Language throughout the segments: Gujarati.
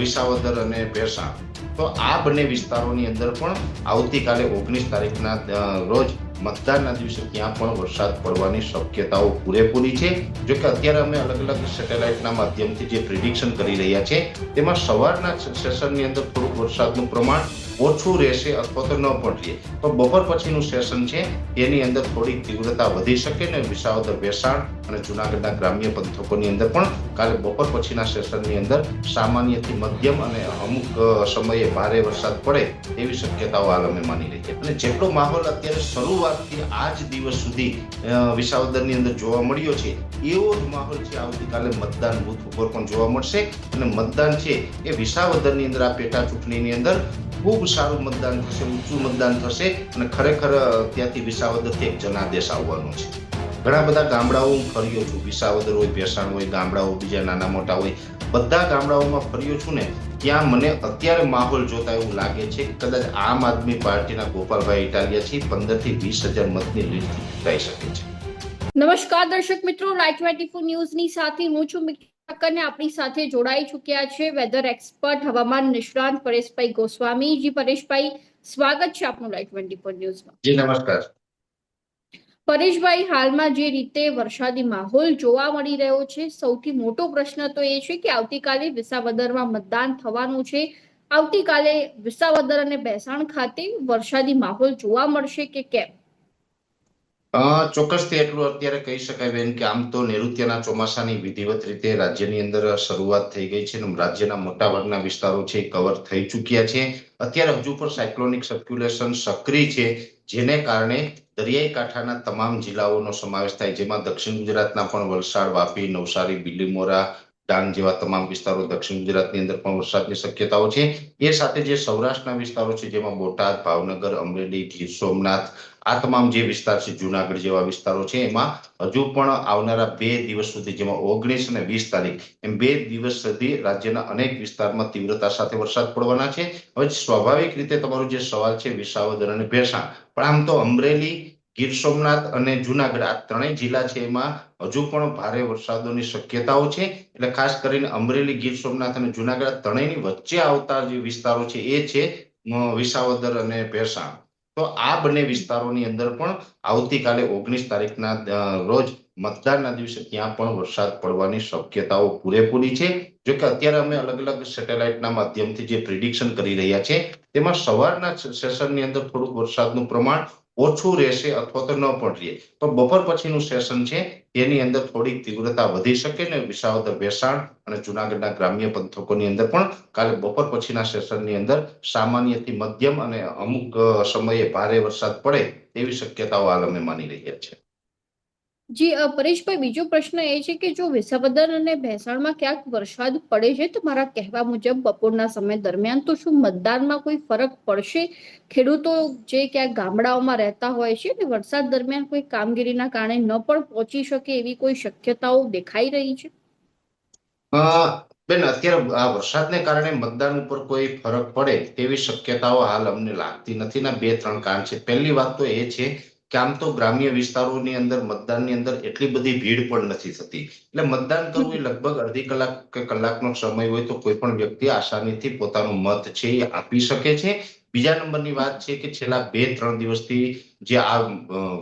વિસાવદર અને ભેસાણ તો આ બંને વિસ્તારોની અંદર પણ આવતીકાલે ઓગણીસ તારીખના રોજ મતદાનના દિવસે ત્યાં પણ વરસાદ પડવાની શક્યતાઓ પૂરેપૂરી છે. જો કે અત્યારે અમે અલગ અલગ સેટેલાઇટના માધ્યમથી જે પ્રિડિક્શન કરી રહ્યા છે, તેમાં સવારના સેશનની અંદર થોડુંક વરસાદનું પ્રમાણ ઓછું રહેશે અથવા તો ન પણ તો બપોર પછીનું સેશન છે એની અંદર થોડીક તીવ્રતા વધી શકે ને વિસાવદર વેસાણ અને જુનાગઢના ગ્રામ્ય પંથકોની અંદર પણ કાલે બપોર પછીના સેશનની અંદર સામાન્યથી મધ્યમ અને અમુક સમયે ભારે વરસાદ પડે એવી શક્યતાઓ હાલ માની રહી છે અને જેટલો માહોલ અત્યારે શરૂઆતથી આજ દિવસ સુધી વિસાવદરની અંદર જોવા મળ્યો છે, એવો જ માહોલ છે આવતીકાલે મતદાન બુથ ઉપર પણ જોવા મળશે. અને મતદાન છે એ વિસાવદરની અંદર આ પેટા ચૂંટણીની અંદર ખૂબ સારું મતદાન થશે, ઊંચું મતદાન થશે અને ખરેખર ત્યાંથી વિસાવદરથી એક જનાદેશ આવવાનો છે. ઘણા બધા ગામડાઓ હું ફર્યો છું. વિસાવદર હોય, ભેસાણ હોય, ગામડાઓ બીજા નાના મોટા હોય, બધા ગામડાઓમાં ફર્યો છું ને, ત્યાં મને અત્યારે માહોલ જોતા એવું લાગે છે કે કદાચ આમ આદમી પાર્ટીના ગોપાલભાઈ ઇટાલિયા છે, પંદરથી વીસ હજાર મતની લીડથી ચૂંટાઈ શકે છે. નમસ્કાર દર્શક મિત્રો લાઈવ ટ્વેન્ટી ફોર ન્યૂઝની સાથે હું છું મિકી ઠક્કર ને આપણી સાથે જોડાઈ ચૂક્યા છે વેધર એક્સપર્ટ હવામાન નિષ્ણાંત પરેશભાઈ ગોસ્વામી. જી પરેશભાઈ સ્વાગત છે આપનું લાઈવ ટ્વેન્ટી ફોર ન્યૂઝમાં. જી નમસ્કાર. પરેશભાઈ હાલમાં જે રીતે વરસાદી માહોલ જોવા મળી રહ્યો છે સૌથી મોટો પ્રશ્ન તો એ છે કે આવતીકાલે વિસાવદરમાં મતદાન થવાનું છે. આવતીકાલે વિસાવદર અને ભેસાણ ખાતે વરસાદી માહોલ જોવા મળશે કે કેમ? ચોક્કસથી એટલું અત્યારે કહી શકાય બેન કે આમ તો નૈઋત્યના ચોમાસાની વિધિવત રીતે રાજ્યની અંદર શરૂઆત થઈ ગઈ છે રાજ્યના મોટાભાગના વિસ્તારો છે કવર થઈ ચૂક્યા છે. અત્યારે હજુ પણ સાયક્લોનિક સર્ક્યુલેશન સક્રિય છે, જેને કારણે દરિયાઈ કાંઠાના તમામ જિલ્લાઓનો સમાવેશ થાય, જેમાં દક્ષિણ ગુજરાતના પણ વલસાડ, વાપી, નવસારી, બિલીમોરા ડાંગ જેવા તમામ વિસ્તારો દક્ષિણ ગુજરાતની અંદર પણ વરસાદની શક્યતાઓ છે. એ સાથે જે સૌરાષ્ટ્રના વિસ્તારો છે, જેમાં બોટાદ, ભાવનગર, અમરેલી, ગીર સોમનાથ, આ તમામ જે વિસ્તાર છે, જુનાગઢ જેવા વિસ્તારો છે, એમાં હજુ પણ આવનારા બે દિવસ સુધી, જેમાં ઓગણીસ અને વીસ તારીખ, એમ બે દિવસ સુધી રાજ્યના અનેક વિસ્તારમાં તીવ્રતા સાથે વરસાદ પડવાના છે. હવે સ્વાભાવિક રીતે તમારો જે સવાલ છે વિસાવદર અને ભેસાણ, પણ આમ તો અમરેલી ગીર સોમનાથ અને જુનાગઢ, આ ત્રણેય જિલ્લા છે એમાં હજુ પણ ભારે વરસાદોની શક્યતાઓ છે. એટલે ખાસ કરીને અમરેલી, ગીર સોમનાથ અને જુનાગઢ ત્રણેયની વચ્ચે આવતા જે વિસ્તારો છે એ છે વિસાવદર અને ભેસાણ તો આ બંને વિસ્તારોની અંદર પણ આવતીકાલે ઓગણીસ તારીખના રોજ મતદાનના દિવસે ત્યાં પણ વરસાદ પડવાની શક્યતાઓ પૂરેપૂરી છે. જો કે અત્યારે અમે અલગ અલગ સેટેલાઇટના માધ્યમથી જે પ્રિડિક્શન કરી રહ્યા છે, તેમાં સવારના સેશનની અંદર થોડુંક વરસાદનું પ્રમાણ ઓછું રહેશે અથવા તો ન પણ રહે. પણ બપોર પછીનું સેશન છે તેની અંદર થોડીક તીવ્રતા વધી શકે ને વિસાવદર વેસાણ અને જુનાગઢના ગ્રામ્ય પંથકોની અંદર પણ કાલે બપોર પછીના સેશનની અંદર સામાન્યથી મધ્યમ અને અમુક સમયે ભારે વરસાદ પડે તેવી શક્યતાઓ આલમે માની રહ્યા છે. જી પરેશભાઈ, બીજો પ્રશ્ન એ છે કે જો વિસાવદર અને ભેસાણમાં ક્યાંક વરસાદ પડે છે મારા કહેવા મુજબ બપોરના સમય દરમિયાન તો શું મતદાનમાં કોઈ ફરક પડશે? ખેડૂતો જે ક્યાંક ગામડાઓમાં રહેતા હોય છે ને વરસાદ દરમિયાન કોઈ કામગીરીના કારણે ન પણ પહોંચી શકે એવી કોઈ શક્યતાઓ દેખાઈ રહી છે? બેન, અત્યારે આ વરસાદને કારણે મતદાન ઉપર કોઈ ફરક પડે તેવી શક્યતાઓ હાલ અમને લાગતી નથી ના બે ત્રણ કારણ છે. પહેલી વાત તો એ છે કે આમ તો ગ્રામ્ય વિસ્તારોની અંદર, મતદાનની અંદર એટલી બધી ભીડ પણ નથી થતી. એટલે મતદાન કરવું એ લગભગ અડધી કલાક કે કલાકનો સમય હોય તો કોઈ પણ વ્યક્તિ આસાનીથી પોતાનો મત છે એ આપી શકે છે. બીજા નંબરની વાત છે કે છેલ્લા બે, ત્રણ દિવસથી જે આ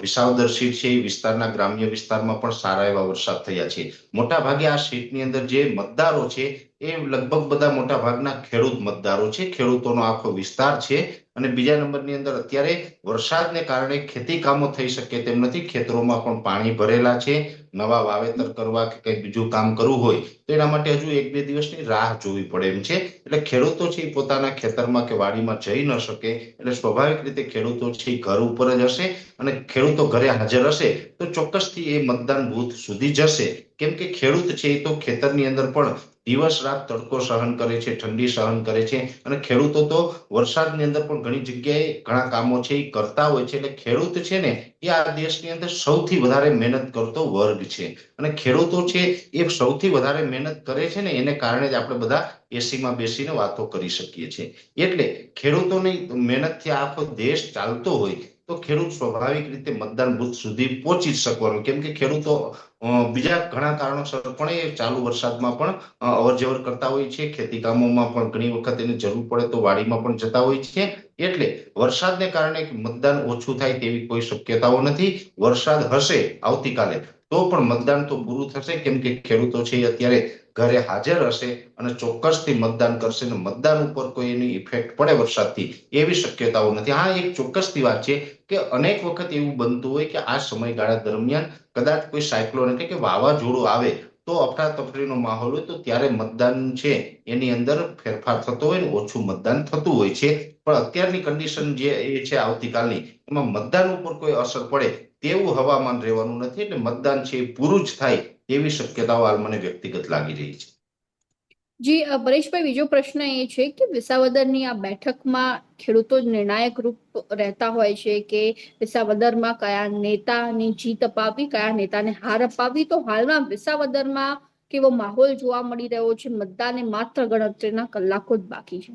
વિસાવદર સીટ છે એ વિસ્તારના ગ્રામ્ય વિસ્તારમાં પણ સારા એવા વરસાદ થયા છે. મોટા ભાગે આ સીટની અંદર જે મતદારો છે એ લગભગ બધા મોટા ભાગના ખેડૂત મતદારો છે. ખેડૂતોનો આખો વિસ્તાર છે. અને બીજા નંબરની અંદર અત્યારે વરસાદને કારણે ખેતી કામો થઈ શકે તેમ નથી. ખેતરોમાં પણ પાણી ભરેલા છે. નવા વાવેતર કરવા કે કંઈક બીજું કામ કરવું હોય તો એના માટે હજુ એક બે દિવસની રાહ જોવી પડે એમ છે. એટલે ખેડૂતો છે એ પોતાના ખેતરમાં કે વાડીમાં જઈ ન શકે. એટલે સ્વાભાવિક રીતે ખેડૂતો છે એ ઘર ઉપર જ હશે અને ખેડૂતો ઘરે હાજર હશે તો ચોક્કસથી એ મતદાન બૂથ સુધી જશે. કેમ કે ખેડૂત છે એ તો ખેતરની અંદર પણ દિવસ રાત તડકો સહન કરે છે, ઠંડી સહન કરે છે અને ખેડૂતો તો વરસાદની અંદર પણ ઘણી જગ્યાએ ઘણા કામો છે એ કરતા હોય છે. એટલે ખેડૂત છે ને એ આ દેશની અંદર સૌથી વધારે મહેનત કરતો વર્ગ છે. અને ખેડૂતો છે એ સૌથી વધારે મહેનત કરે છે ને એને કારણે જ આપણે બધા એસીમાં બેસીને વાતો કરી શકીએ છીએ. એટલે ખેડૂતોની મહેનતથી આખો દેશ ચાલતો હોય તો ખેડૂત સ્વાભાવિક રીતે મતદાન બુથ સુધી પહોંચી શકવાનો. કેમ કે ખેડૂતો બીજા ઘણા કારણોસર પણ એ ચાલુ વરસાદમાં પણ અવર જવર કરતા હોય છે, ખેતી કામોમાં પણ ઘણી વખત એને જરૂર પડે તો વાડીમાં પણ જતા હોય છે. એટલે વરસાદને કારણે મતદાન ઓછું થાય તેવી કોઈ શક્યતાઓ નથી. વરસાદ હશે આવતીકાલે તો પણ મતદાન તો પૂરું થશે. કેમ કે ખેડૂતો છે અત્યારે ઘરે હાજર હશે અને ચોક્કસથી મતદાન કરશે અને મતદાન ઉપર કોઈ એની ઇફેક્ટ પડે વરસાદથી એવી શક્યતાઓ નથી. હા, એક ચોક્કસથી વાત છે કે અનેક વખત એવું બનતું હોય કે આ સમયગાળા દરમિયાન કદાચ કોઈ સાયક્લોન એટલે કે વાવાઝોડું આવે તો અફરાતફરીનો માહોલ હોય તો ત્યારે મતદાન છે એની અંદર ફેરફાર થતો હોય ને ઓછું મતદાન થતું હોય છે. પણ અત્યારની કન્ડિશન જે એ છે આવતીકાલની, એમાં મતદાન ઉપર કોઈ અસર પડે તેવું હવામાન રહેવાનું નથી એટલે મતદાન છે એ પૂરું જ થાય એવી શક્યતાઓ હાલ મને વ્યક્તિગત લાગી રહી છે. જી પરેશભાઈ, બીજો પ્રશ્ન એ છે કે વિસાવદરની આ બેઠકમાં ખેડૂતો નિર્ણાયક રૂપ રહેતા હોય છે કે વિસાવદરમાં કયા નેતાની જીત અપાવી, કયા નેતાને હાર અપાવી? તો હાલમાં વિસાવદરમાં કેવો માહોલ જોવા મળી રહ્યો છે? મતદાને માત્ર ગણતરીના કલાકો જ બાકી છે.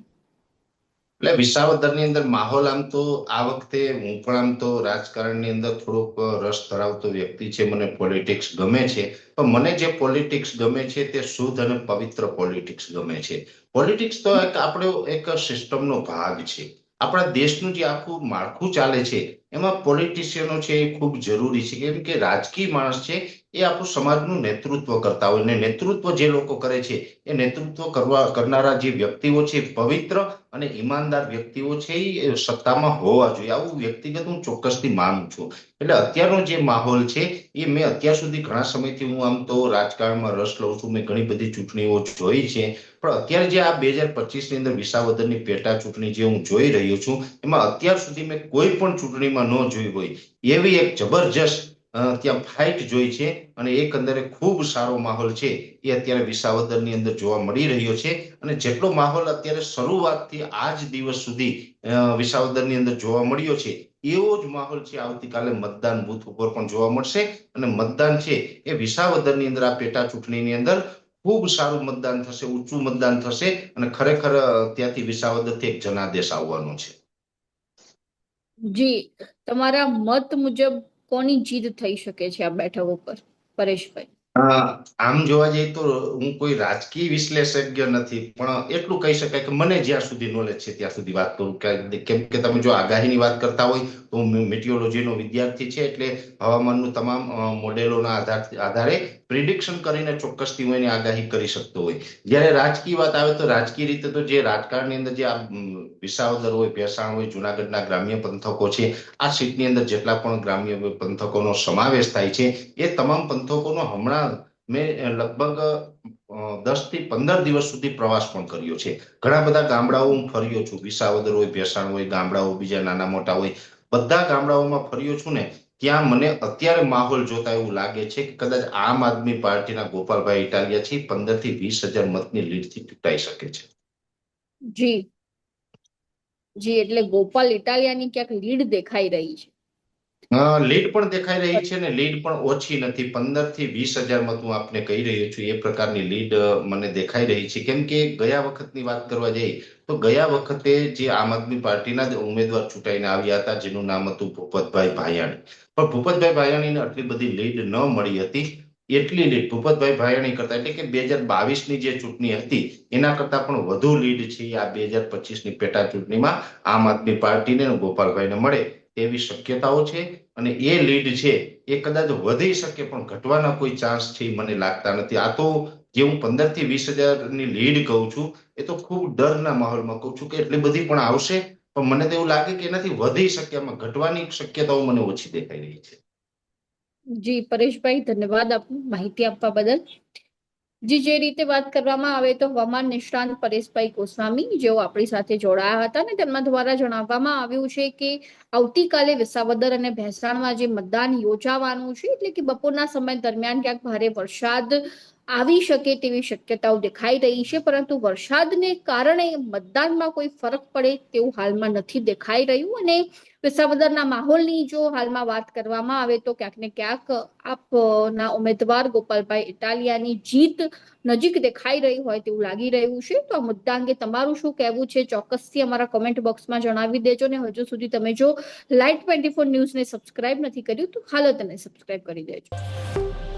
એટલે વિસાવદરની અંદર માહોલ આમ તો આ વખતે હું પણ આમ તો રાજકારણની અંદર થોડોક રસ ધરાવતો વ્યક્તિ છે, મને પોલિટિક્સ ગમે છે. પણ મને જે પોલિટિક્સ ગમે છે તે શુદ્ધ અને પવિત્ર પોલિટિક્સ ગમે છે. પોલિટિક્સ તો એક આપણો એક સિસ્ટમનો ભાગ છે. આપણા દેશનું જે આખું માળખું ચાલે છે, એમાં પોલિટિશિયનો છે એ ખૂબ જરૂરી છે. કેમ કે રાજકીય માણસ છે એ આપણું સમાજનું નેતૃત્વ કરતા હોય. ને નેતૃત્વ જે લોકો કરે છે, એ નેતૃત્વ કરવા, કરનારા જે વ્યક્તિઓ છે પવિત્ર અને ઈમાનદાર વ્યક્તિઓ છે, એ સત્તામાં હોવા જોઈએ. આવું વ્યક્તિગત હું ચોક્કસથી માનું છું. એટલે અત્યારનો જે માહોલ છે, એ મેં અત્યાર સુધી ઘણા સમયથી હું આમ તો રાજકારણમાં રસ લઉં છું. મેં ઘણી બધી ચૂંટણીઓ જોઈ છે. પણ અત્યારે જે આ બે હજાર પચીસની અંદર વિસાવદરની પેટા ચૂંટણી જે હું જોઈ રહ્યો છું, એમાં અત્યાર સુધી મેં કોઈ પણ ચૂંટણીમાં ન જોઈ હોય, એવી એક જબરજસ્ત ત્યાં ફાઇટ જોઈ છે અને એકંદરે ખૂબ સારો માહોલ છે. એ અત્યારે વિસાવદરની અંદર જોવા મળી રહ્યો છે અને જેટલો માહોલ અત્યારે શરૂઆતથી આજ દિવસ સુધી વિસાવદર વિસાવદરની અંદર જોવા મળ્યો છે, એવો જ માહોલ છે આવતીકાલે મતદાન બૂથ ઉપર પણ જોવા મળશે અને મતદાન છે એ વિસાવદરની અંદર આ પેટા ચૂંટણીની અંદર ખૂબ સારું મતદાન થશે, ઊંચું મતદાન થશે અને ખરેખર ત્યાંથી વિસાવદરથી એક જનાદેશ આવવાનો છે. જી, તમારા મત મુજબ કોની જીત થઈ શકે છે આ બેઠક ઉપર? પરેશભાઈ. આમ જોવા જઈએ તો હું કોઈ રાજકીય વિશ્લેષજ્ઞ નથી, પણ એટલું કહી શકાય કે મને જ્યાં સુધી નોલેજ છે ત્યાં સુધી વાત કરું. કેમ કે તમે જો આગાહીની વાત કરતા હોય તો હું મિટિયોલોજીનો વિદ્યાર્થી છે એટલે હવામાનનું તમામ મોડેલોના આધાર, આધારે પ્રિડિક્શન કરીને ચોક્કસથી હું એની આગાહી કરી શકતો હોય. જ્યારે રાજકીય વાત આવે તો રાજકીય રીતે તો જે રાજકારણની અંદર જે આ વિસાવદર હોય, ભેસાણ હોય, જુનાગઢના ગ્રામ્ય પંથકો છે, આ સીટની અંદર જેટલા પણ ગ્રામ્ય પંથકોનો સમાવેશ થાય છે, એ તમામ પંથકોનો હમણાં મેં લગભગ દસથી પંદર દિવસ સુધી પ્રવાસ પણ કર્યો છે. ઘણા બધા ગામડાઓ હું ફર્યો છું. વિસાવદર હોય, ભેસાણ હોય, ગામડાઓ બીજા નાના મોટા હોય, બધા ગામડાઓમાં ફર્યો છું ને, ત્યાં મને અત્યારે માહોલ જોતા એવું લાગે છે કે કદાચ આમ આદમી પાર્ટીના ગોપાલભાઈ ઇટાલિયા છે પંદરથી વીસ હજાર મતની લીડથી ચૂંટાઈ શકે છે. જી. જી, એટલે ગોપાલ ઇટાલિયાની ક્યાંક લીડ દેખાઈ રહી છે. લીડ પણ દેખાઈ રહી છે ને લીડ પણ ઓછી નથી. પંદરથી વીસ હજાર મત હું આપને કહી રહ્યો છું એ પ્રકારની લીડ મને દેખાઈ રહી છે. કેમ કે ગયા વખતની વાત કરવા જઈએ તો ગયા વખતે જે આમ આદમી પાર્ટીના જ ઉમેદવાર ચૂંટાઈને આવ્યા હતા જેનું નામ હતું ભૂપતભાઈ ભાયાણી. પણ ભૂપતભાઈ ભાયાણીને આટલી બધી લીડ ન મળી હતી. એટલી લીડ ભૂપતભાઈ ભાયાણી કરતા એટલે કે બે હજાર બાવીસની જે ચૂંટણી હતી એના કરતા પણ વધુ લીડ છે આ બે હજાર પચીસની પેટા ચૂંટણીમાં આમ આદમી પાર્ટીને ગોપાલભાઈને મળે. તેવી શક્યતાઓ છે અને એ લીડ છે એ કદાચ વધી શકે પણ ઘટવાના કોઈ ચાન્સ છે મને લાગતા નથી. આ તો જે હું પંદરથી વીસ હજારની લીડ કહું છું, એ તો ખૂબ ડરના માહોલમાં કહું છું કે એટલી બધી પણ આવશે, પણ મને તો એવું લાગે કે એનાથી વધી શકે એમાં ઘટવાની શક્યતાઓ મને ઓછી દેખાઈ રહી છે. જી, પરેશભાઈ, ધન્યવાદ આપનું માહિતી આપવા બદલ. જી, જે રીતે વાત કરવામાં આવે તો હવામાન નિષ્ણાંત પરેશભાઈ ગોસ્વામી, જેઓ આપણી સાથે જોડાયા હતા ને તેમના દ્વારા જણાવવામાં આવ્યું છે કે આવતીકાલે વિસાવદર અને ભેસાણમાં જે મતદાન યોજાવાનું છે, એટલે કે બપોરના સમય દરમિયાન ક્યાંક ભારે વરસાદ આવી શકે તેવી શક્યતાઓ દેખાઈ રહી છે, પરંતુ વરસાદને કારણે મતદાનમાં કોઈ ફરક પડે તેવું હાલમાં નથી દેખાઈ રહ્યું અને વિસાવદરના માહોલની જો હાલમાં વાત કરવામાં આવે તો ક્યાંક ને ક્યાંક આપના ઉમેદવાર ગોપાલભાઈ ઇટાલિયાની જીત નજીક દેખાઈ રહી હોય તેવું લાગી રહ્યું છે. તો આ મુદ્દા અંગે તમારું શું કહેવું છે? ચોક્કસથી અમારા કોમેન્ટ બોક્સમાં જણાવી દેજો ને હજુ સુધી તમે જો લાઈટ ટ્વેન્ટી ફોર ન્યૂઝને સબસ્ક્રાઇબ નથી કર્યું તો હાલ તેને સબસ્ક્રાઇબ કરી દેજો.